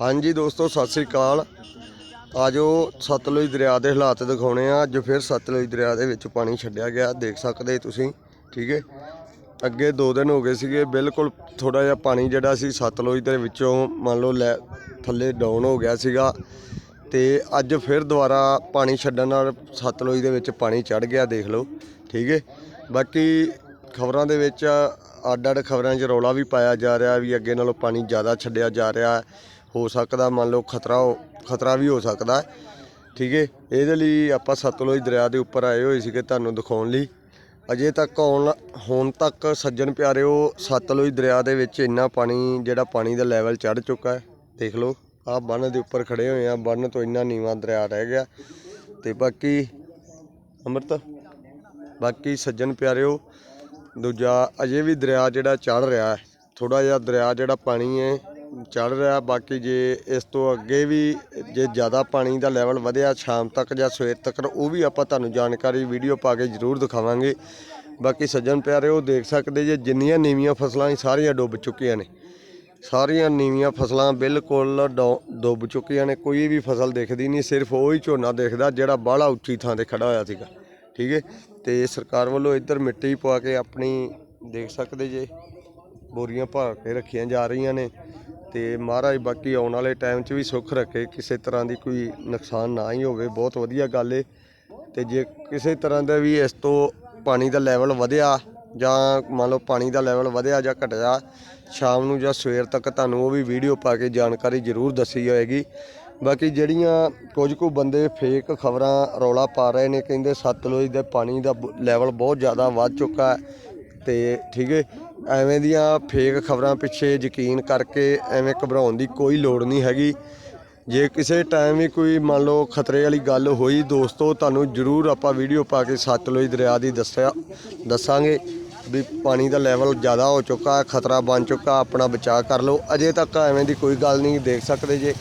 ਹਾਂਜੀ ਦੋਸਤੋ, ਸਤਿ ਸ੍ਰੀ ਅਕਾਲ। ਆਜੋ ਸਤਲੁਜ ਦਰਿਆ ਦੇ ਹਾਲਾਤ ਦਿਖਾਉਣੇ ਆ। ਅੱਜ ਫਿਰ ਸਤਲੁਜ ਦਰਿਆ ਦੇ ਵਿੱਚ ਪਾਣੀ ਛੱਡਿਆ ਗਿਆ। ਦੇਖ ਸਕਦੇ ਤੁਸੀਂ, ਠੀਕ ਹੈ? ਅੱਗੇ 2 ਦਿਨ ਹੋ ਗਏ ਸੀਗੇ। ਬਿਲਕੁਲ ਥੋੜਾ ਜਿਹਾ ਪਾਣੀ ਜਿਹੜਾ ਸੀ ਸਤਲੁਜ ਦੇ ਵਿੱਚੋਂ ਮੰਨ ਲਓ ਲੈ, ਥੱਲੇ ਡਾਊਨ ਹੋ ਗਿਆ ਸੀਗਾ। ਤੇ ਅੱਜ ਫਿਰ ਦੁਬਾਰਾ ਪਾਣੀ ਛੱਡਣ ਨਾਲ ਸਤਲੁਜ ਦੇ ਵਿੱਚ ਪਾਣੀ ਚੜ ਗਿਆ, ਦੇਖ ਲਓ, ਠੀਕ ਹੈ? ਬਾਕੀ ਖਬਰਾਂ ਦੇ ਵਿੱਚ ਅੱਡ ਅੱਡ ਖਬਰਾਂ 'ਚ ਰੌਲਾ ਵੀ ਪਾਇਆ ਜਾ ਰਿਹਾ ਵੀ ਅੱਗੇ ਨਾਲੋਂ ਪਾਣੀ ਜ਼ਿਆਦਾ ਛੱਡਿਆ ਜਾ ਰਿਹਾ। ਹੋ ਸਕਦਾ, ਮੰਨ ਲਓ ਖਤਰਾ ਹੋ- ਖਤਰਾ ਵੀ ਹੋ ਸਕਦਾ ਠੀਕ ਹੈ, ਇਹਦੇ ਲਈ ਆਪਾਂ ਸਤਲੁਜ ਦਰਿਆ ਦੇ ਉੱਪਰ ਆਏ ਹੋਏ ਸੀਗੇ ਤੁਹਾਨੂੰ ਦਿਖਾਉਣ ਲਈ। ਅਜੇ ਤੱਕ ਆਉਣ ਹੁਣ ਤੱਕ ਸੱਜਣ ਪਿਆਰਿਓ, ਸਤਲੁਜ ਦਰਿਆ ਦੇ ਵਿੱਚ ਇੰਨਾ ਪਾਣੀ, ਜਿਹੜਾ ਪਾਣੀ ਦਾ ਲੈਵਲ ਚੜ ਚੁੱਕਾ ਹੈ, ਦੇਖ ਲਓ, ਆਹ ਬੰਨ ਦੇ ਉੱਪਰ ਖੜੇ ਹੋਏ ਆ ਬੰਨ ਤੋਂ ਇੰਨਾ ਨੀਵਾਂ ਦਰਿਆ ਰਹਿ ਗਿਆ। ਤੇ ਬਾਕੀ, ਅੰਮ੍ਰਿਤ, ਬਾਕੀ ਸੱਜਣ ਪਿਆਰਿਓ, ਦੂਜਾ ਅਜੇ ਵੀ ਦਰਿਆ ਜਿਹੜਾ ਚੜ ਰਿਹਾ ਹੈ ਥੋੜਾ ਜਿਹਾ ਦਰਿਆ ਜਿਹੜਾ ਪਾਣੀ ਹੈ ਚੜ ਰਿਹਾ, ਬਾਕੀ ਜੇ ਇਸ ਤੋਂ ਅੱਗੇ ਵੀ ਜੇ ਜ਼ਿਆਦਾ ਪਾਣੀ ਦਾ ਲੈਵਲ ਵਧਿਆ ਸ਼ਾਮ ਤੱਕ ਜਾਂ ਸਵੇਰ ਤੱਕ ਉਹ ਵੀ ਆਪਾਂ ਤੁਹਾਨੂੰ ਜਾਣਕਾਰੀ ਵੀਡੀਓ ਪਾ ਕੇ ਜ਼ਰੂਰ ਦਿਖਾਵਾਂਗੇ। ਬਾਕੀ ਸੱਜਣ ਪਿਆਰੇ ਉਹ ਦੇਖ ਸਕਦੇ ਜੇ ਜਿੰਨੀਆਂ ਨੀਵੀਆਂ ਫਸਲਾਂ ਸੀ ਸਾਰੀਆਂ ਡੁੱਬ ਚੁੱਕੀਆਂ ਨੇ। ਸਾਰੀਆਂ ਨੀਵੀਆਂ ਫਸਲਾਂ ਬਿਲਕੁਲ ਡੋ- ਡੁੱਬ ਚੁੱਕੀਆਂ ਨੇ, ਕੋਈ ਵੀ ਫਸਲ ਦਿਖਦੀ ਨਹੀਂ, ਸਿਰਫ ਉਹ ਹੀ ਝੋਨਾ ਦਿਖਦਾ ਜਿਹੜਾ ਬਾਹਲਾ ਉੱਚੀ ਥਾਂ ਤੇ ਖੜਾ ਹੋਇਆ ਸੀਗਾ, ਠੀਕ ਹੈ? ਤੇ ਸਰਕਾਰ ਵੱਲੋਂ ਇੱਧਰ ਮਿੱਟੀ ਪਵਾ ਕੇ ਆਪਣੀ, ਦੇਖ ਸਕਦੇ ਜੇ, ਬੋਰੀਆਂ ਭਰ ਕੇ ਰੱਖੀਆਂ ਜਾ ਰਹੀਆਂ ਨੇ। ਤੇ ਮਹਾਰਾਜ ਬਾਕੀ ਆਉਣ ਵਾਲੇ ਟਾਈਮ 'ਚ ਵੀ ਸੁੱਖ ਰੱਖੇ, ਕਿਸੇ ਤਰ੍ਹਾਂ ਦੀ ਕੋਈ ਨੁਕਸਾਨ ਨਾ ਹੀ ਹੋਵੇ, ਬਹੁਤ ਵਧੀਆ ਗੱਲ ਏ। ਤੇ ਜੇ ਕਿਸੇ ਤਰ੍ਹਾਂ ਦਾ ਵੀ ਇਸ ਤੋਂ ਪਾਣੀ ਦਾ ਲੈਵਲ ਵਧਿਆ ਜਾਂ ਮੰਨ ਲਓ ਪਾਣੀ ਦਾ ਲੈਵਲ ਵਧਿਆ ਜਾਂ ਘਟਿਆ, ਸ਼ਾਮ ਨੂੰ ਜਾਂ ਸਵੇਰ ਤੱਕ ਤੁਹਾਨੂੰ ਉਹ ਵੀ ਵੀਡੀਓ ਪਾ ਕੇ ਜਾਣਕਾਰੀ ਜ਼ਰੂਰ ਦੱਸੀ ਜਾਏਗੀ। ਬਾਕੀ ਜਿਹੜੀਆਂ ਕੁਝ ਕੁ ਬੰਦੇ ਫੇਕ ਖਬਰਾਂ ਰੌਲਾ ਪਾ ਰਹੇ ਨੇ, ਕਹਿੰਦੇ ਸਤਲੁਜ ਦੇ ਪਾਣੀ ਦਾ ਲੈਵਲ ਬਹੁਤ ਜ਼ਿਆਦਾ ਵੱਧ ਚੁੱਕਾ ਹੈ। ਤੇ ਠੀਕ ਹੈ ਐਵੇਂ ਦੀਆਂ ਫੇਕ ਖਬਰਾਂ ਪਿੱਛੇ ਯਕੀਨ ਕਰਕੇ ਐਵੇਂ ਘਬਰਾਉਣ ਦੀ ਕੋਈ ਲੋੜ ਨਹੀਂ ਹੈਗੀ। ਜੇ ਕਿਸੇ ਟਾਈਮ ਵੀ ਕੋਈ ਮੰਨ ਲਓ ਖਤਰੇ ਵਾਲੀ ਗੱਲ ਹੋਈ, ਦੋਸਤੋ, ਤੁਹਾਨੂੰ ਜ਼ਰੂਰ ਆਪਾਂ ਵੀਡੀਓ ਪਾ ਕੇ ਸਤਲੁਜ ਦਰਿਆ ਦੀ ਦੱਸਿਆ, ਦੱਸਾਂਗੇ ਵੀ ਪਾਣੀ ਦਾ ਲੈਵਲ ਜ਼ਿਆਦਾ ਹੋ ਚੁੱਕਾ ਹੈ ਖਤਰਾ ਬਣ ਚੁੱਕਾ, ਆਪਣਾ ਬਚਾਅ ਕਰ ਲਓ। ਅਜੇ ਤੱਕ ਐਵੇਂ ਦੀ ਕੋਈ ਗੱਲ ਨਹੀਂ ਦੇਖ ਸਕਦੇ ਜੇ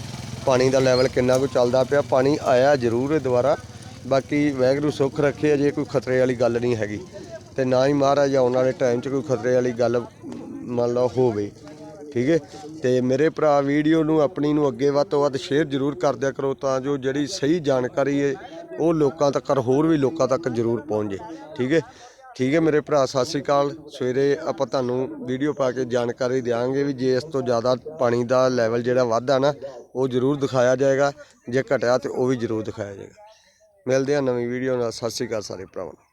ਪਾਣੀ ਦਾ ਲੈਵਲ ਕਿੰਨਾ ਕੁ ਚੱਲਦਾ ਪਿਆ। ਪਾਣੀ ਆਇਆ ਜ਼ਰੂਰ ਹੈ ਦੁਬਾਰਾ। ਬਾਕੀ ਵੈਗਰੂ ਸੁੱਖ ਰੱਖੇ, ਅਜੇ ਕੋਈ ਖਤਰੇ ਵਾਲੀ ਗੱਲ ਨਹੀਂ ਹੈਗੀ। ਤੇ ਨਾ ਹੀ ਮਹਾਰਾਜ ਆਉਣ ਵਾਲੇ ਟਾਈਮ 'ਚ ਕੋਈ ਖਤਰੇ ਵਾਲੀ ਗੱਲ ਮੰਨ ਲਓ ਹੋਵੇ। ਠੀਕ ਹੈ? ਤੇ ਮੇਰੇ ਭਰਾ ਵੀਡੀਓ ਨੂੰ, ਆਪਣੀ ਨੂੰ ਅੱਗੇ ਵੱਧ ਤੋਂ ਵੱਧ ਸ਼ੇਅਰ ਜ਼ਰੂਰ ਕਰ ਦਿਆ ਕਰੋ, ਤਾਂ ਜੋ ਜਿਹੜੀ ਸਹੀ ਜਾਣਕਾਰੀ ਹੈ, ਉਹ ਲੋਕਾਂ ਤੱਕ ਹੋਰ ਵੀ ਲੋਕਾਂ ਤੱਕ ਜ਼ਰੂਰ ਪਹੁੰਚ। ਜੇ ਠੀਕ ਹੈ? ਠੀਕ ਹੈ ਮੇਰੇ ਭਰਾ, ਸਤਿ ਸ੍ਰੀ ਅਕਾਲ। ਸਵੇਰੇ ਆਪਾਂ ਤੁਹਾਨੂੰ ਵੀਡੀਓ ਪਾ ਕੇ ਜਾਣਕਾਰੀ ਦਿਆਂਗੇ ਵੀ ਜੇ ਇਸ ਤੋਂ ਜ਼ਿਆਦਾ ਪਾਣੀ ਦਾ ਲੈਵਲ ਜਿਹੜਾ ਵੱਧਦਾ ਨਾ, ਉਹ ਜ਼ਰੂਰ ਦਿਖਾਇਆ ਜਾਏਗਾ। ਜੇ ਘਟਿਆ ਤੇ ਉਹ ਵੀ ਜ਼ਰੂਰ ਦਿਖਾਇਆ ਜਾਏਗਾ। ਮਿਲਦੇ ਹਾਂ ਨਵੀਂ ਵੀਡੀਓ ਨਾਲ। ਸਤਿ ਸ੍ਰੀ ਅਕਾਲ ਸਾਰੇ ਭਰਾਵਾਂ ਨੂੰ।